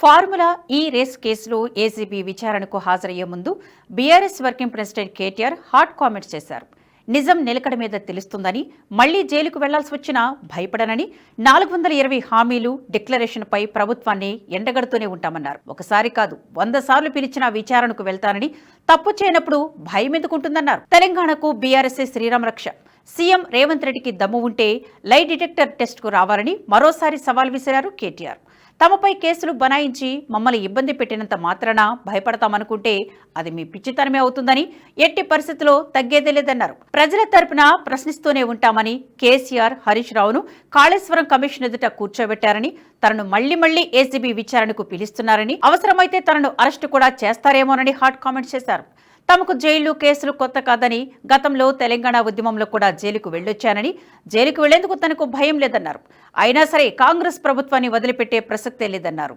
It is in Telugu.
ఫార్ములా ఈ రేస్ కేసులో ఏసీబీ విచారణకు హాజరయ్యే ముందు BRS working president KTR hot comments చేశారు. నిజం నిలకడ మీద తెలుస్తుందని మళ్ళీ జైలుకు వెళ్ళాల్సి వచ్చినా భయపడనని నాలుగు వందల ఇరవై హామీలు డిక్లరేషన్పై ప్రభుత్వాన్ని ఎండగడుతూనే ఉంటామన్నారు. ఒకసారి కాదు వంద సార్లు పిలిచిన విచారణకు వెళ్తానని తప్పు చేయనప్పుడు భయం ఎందుకుంటుందన్నారు. తెలంగాణకు బీఆర్ఎస్ఏ శ్రీరామరక్ష సీఎం రేవంత్ రెడ్డికి దమ్ము ఉంటే లై డిటెక్టర్ టెస్ట్కు రావాలని మరోసారి సవాల్ విసిరారు కేటీఆర్. తమపై కేసులు బనాయించి మమ్మల్ని ఇబ్బంది పెట్టినంత మాత్రాన భయపడతామనుకుంటే అది మీ పిచ్చితనమే అవుతుందని ఎట్టి పరిస్థితుల్లో తగ్గేదే లేదన్నారు. ప్రజల తరపున ప్రశ్నిస్తూనే ఉంటామని కేసీఆర్ హరీష్ రావును కాళేశ్వరం కమిషన్ ఎదుట కూర్చోబెట్టారని తనను మళ్ళీ మళ్ళీ ఏసీబీ విచారణకు పిలుస్తున్నారని అవసరమైతే తనను అరెస్టు కూడా చేస్తారేమోనని హాట్ కామెంట్స్ చేశారు. తమకు జైలు కేసులు కొత్త కాదని గతంలో తెలంగాణ ఉద్యమంలో కూడా జైలుకు వెళ్ళొచ్చానని జైలుకు వెళ్ళేందుకు తనకు భయం లేదన్నారు. అయినా సరే కాంగ్రెస్ ప్రభుత్వాన్ని వదిలిపెట్టే ప్రసక్తే లేదన్నారు.